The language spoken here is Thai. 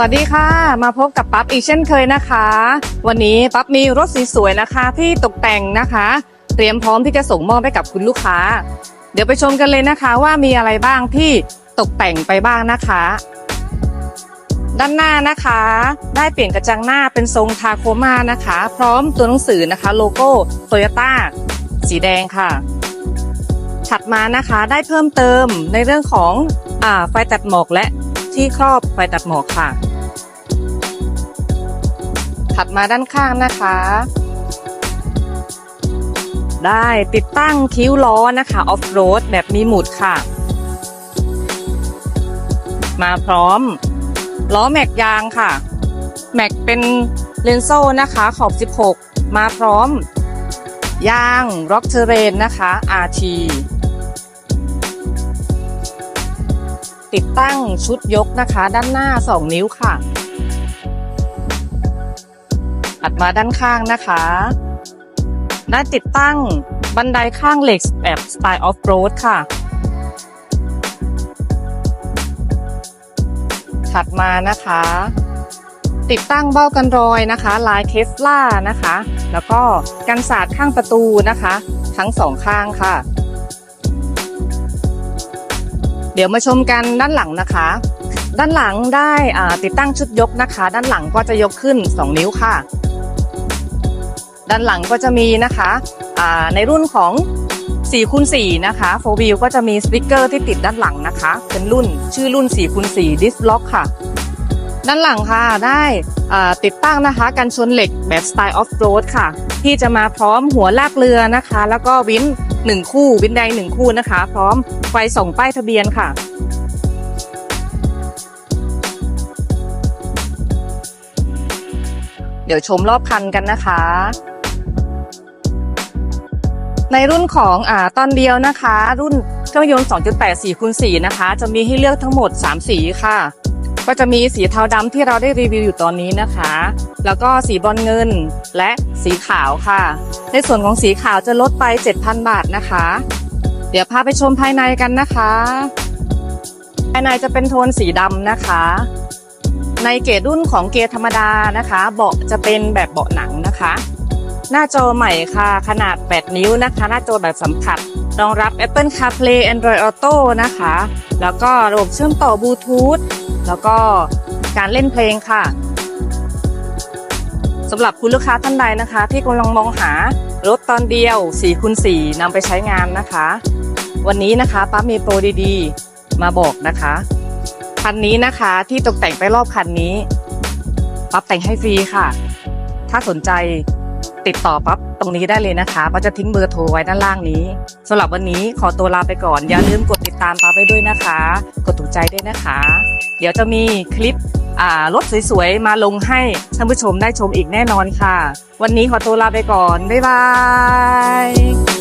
วัสดีค่ะ มาพบกับปั๊บอีกเช่นเคยนะคะ วันนี้ปั๊บมีรถสวยๆนะคะ ที่ตกแต่งนะคะ เตรียมพร้อมที่จะส่งมอบให้กับคุณลูกค้า เดี๋ยวไปชมกันเลยนะคะ ว่ามีอะไรบ้างที่ตกแต่งไปบ้างนะคะ ด้านหน้านะคะ ได้เปลี่ยนกระจังหน้าเป็นทรงทาโคมานะคะ พร้อมตัวหนังสือนะคะ โลโก้โตโยต้าสีแดงค่ะ ถัดมานะคะได้เพิ่มเติมในเรื่องของอไฟตัดหมอกและที่ครอบไฟตัดหมอกค่ะ ถัดมาด้านข้างนะคะ ได้ติดตั้งคิ้วล้อนะคะออฟโรดแบบมีหมุดค่ะ มาพร้อม ล้อแม็กยางค่ะ แม็กเป็นเลนโซ่นะคะขอบ 16 มาพร้อม ยางร็อกเทเรนนะคะ RT ติดตั้งชุดยกนะคะ ด้านหน้า 2 นิ้วค่ะ ถัดมาด้านข้างนะคะ ได้ติดตั้งบันไดข้างเหล็กแบบสไตล์ออฟโรดค่ะ ถัดมานะคะ ติดตั้งเบ้ากันรอยนะคะ ลายเคฟล่านะคะ แล้วก็กันศาสตร์ข้างประตูนะคะ ทั้งสองข้างค่ะ เดี๋ยวมาชมกันด้านหลังนะคะด้านหลังได้อ่าติดตั้งชุดยกนะคะ ด้านหลังก็จะยกขึ้น 2 นิ้วค่ะ ด้านหลังก็จะมีนะคะในรุ่นของ4คูณ4นะคะโฟวิวก็จะมีสติกเกอร์ที่ติดด้านหลังนะคะ เป็นรุ่นชื่อรุ่น4คูณ4ดิสล็อกค่ะ ด้านหลังค่ะได้ติดตั้งนะคะกันชนเหล็กแบบสไตล์ออฟโรดค่ะ ที่จะมาพร้อมหัวลากเรือนะคะ แล้วก็วินหนึ่งคู่วินใดหนึ่งคู่นะคะ พร้อมไฟส่องป้ายทะเบียนค่ะเดี๋ยวชมรอบคันกันนะคะ ในรุ่นของอ่าตอนเดียวนะคะ รุ่นเครื่องยนต์ 2.8 4คูณ4นะคะ จะมีให้เลือกทั้งหมด 3 สีค่ะ ก็จะมีสีเทาดำที่เราได้รีวิวอยู่ตอนนี้นะคะ แล้วก็สีบอลเงินและสีขาวค่ะ ในส่วนของสีขาวจะลดไป 7,000 บาทนะคะ เดี๋ยวพาไปชมภายในกันนะคะ ภายในจะเป็นโทนสีดำนะคะ ในเกรดรุ่นของเกียร์ธรรมดานะคะ เบาะจะเป็นแบบเบาะหนังนะคะ หน้าจอใหม่ค่ะ ขนาด 8 นิ้วนะคะ หน้าจอแบบสัมผัสรองรับ Apple CarPlay Android Auto นะคะ แล้วก็ระบบเชื่อมต่อบลูทูธแล้วก็การเล่นเพลงค่ะสำหรับคุณลูกค้าท่านใดนะคะ ที่กำลังมองหารถตอนเดียว4คูณ4นำไปใช้งานนะคะ วันนี้นะคะป้ามีโปรดีๆ มาบอกนะคะคันนี้นะคะที่ตกแต่งไปรอบคันนี้ปั๊บแต่งให้ฟรีค่ะ ถ้าสนใจ ติดต่อปั๊บตรงนี้ได้เลยนะคะเราจะทิ้งเบอร์โทรไว้ด้านล่างนี้สำหรับวันนี้ขอตัวลาไปก่อน อย่าลืมกดติดตามปั๊บไปด้วยนะคะ กดถูกใจด้วยนะคะ เดี๋ยวจะมีคลิปรถสวยๆ มาลงให้ท่านผู้ชมได้ชมอีกแน่นอนค่ะ วันนี้ขอตัวลาไปก่อน บ๊ายบาย